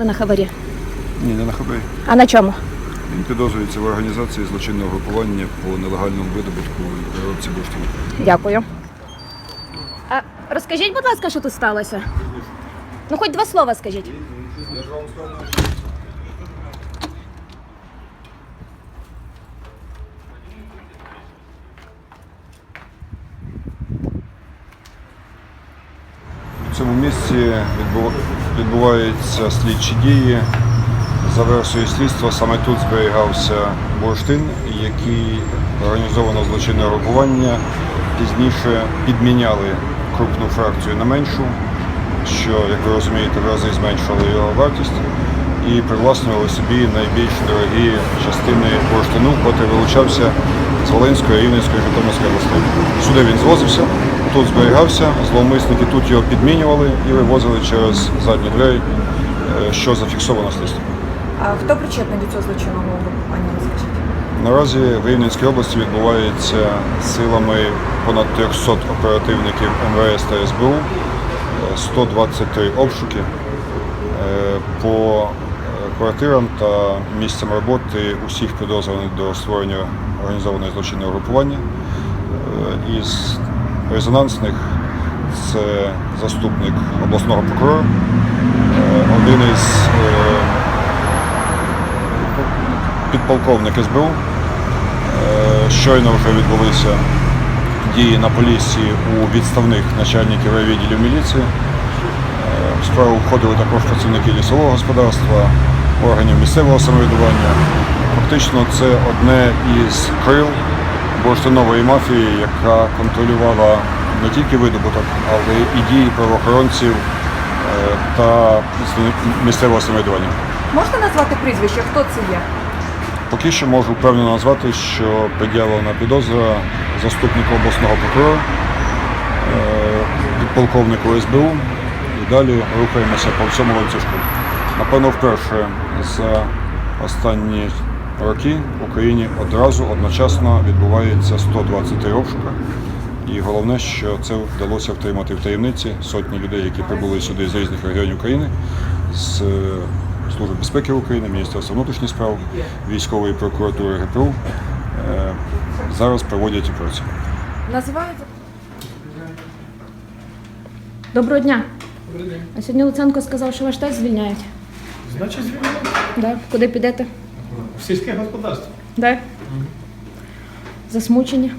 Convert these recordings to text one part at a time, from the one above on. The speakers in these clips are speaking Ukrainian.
Ви на хабарі. Ні, не на хабарі. А на чому? Він підозрюється в організації злочинного групування по нелегальному видобутку переробці бурштину. Дякую. А розкажіть, будь ласка, що тут сталося? Ну, хоч два слова скажіть. В цьому місці відбу- відбуваються слідчі дії. За версією слідства саме тут зберігався бурштин, який організовано злочинне групування пізніше підміняли крупну фракцію на меншу, що, як ви розумієте, в рази зменшило його вартість і привласнювали собі найбільш дорогі частини бурштину, котрий вилучався з Волинської, Рівненської, Житомирської областей. Сюди він звозився, тут зберігався, зловмисники тут його підмінювали і вивозили через задні двері, е, що зафіксовано слідством. А хто причетний до цього злочинного групування, розкажіть? Наразі в Рівненській області відбувається силами понад 300 оперативників МВС та СБУ, е, 123 обшуки е, по е, квартирам та місцям роботи усіх підозрюваних до створення організованого злочинного групування. Е, Із резонансних це заступник обласного прокурора, е, один із е, підполковник СБУ. Е, Щойно вже відбулися дії на полісі у відставних начальників райвідділів міліції. В справу входили також працівники лісового господарства, органів місцевого самоврядування. Фактично це одне із крил бурштинової мафії, яка контролювала не тільки видобуток, але і дії правоохоронців е, та місцевого самоврядування. Можете назвати прізвище, хто це є? Поки що можу впевнено назвати, що пред'явлена підозра заступнику обласного прокурора, е, підполковнику СБУ і далі рухаємося по всьому ланцюжку. Напевно, вперше за останні роки в Україні одразу одночасно відбувається 123 обшука. І головне, що це вдалося втримати в таємниці сотні людей, які прибули сюди з різних регіонів України, з е, Служби безпеки України, Міністерства внутрішніх справ, військової прокуратури ГПУ. Е, Зараз проводять операцію. Називаєте? Доброго дня. А сьогодні Луценко сказав, що ваш тест звільняють. Значить, звільнили Да? Куди підете? В сільське господарство. Да? Засмучені.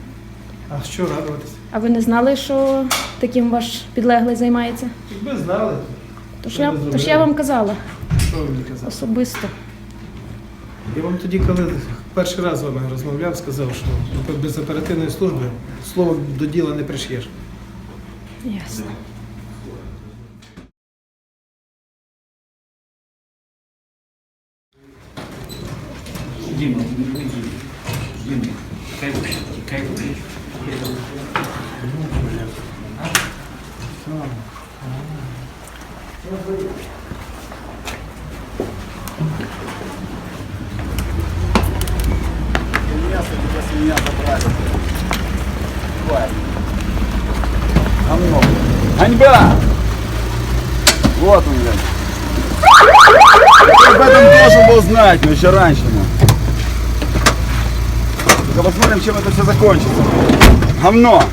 А що радуватися? А ви не знали, що таким ваш підлеглий займається? Якби знали, Тож я, тож я вам казала що ви мені казали. особисто. Я вам тоді, коли перший раз з вами розмовляв, сказав, що без оперативної служби слово до діла не приш'єш. Ясно. Дима, Дима, тікай вище, тікай вище. Ганьба! Вот он, блядь. Об этом должен был знать, но еще раньше. Ну. Посмотрим, чем это все закончится. Говно!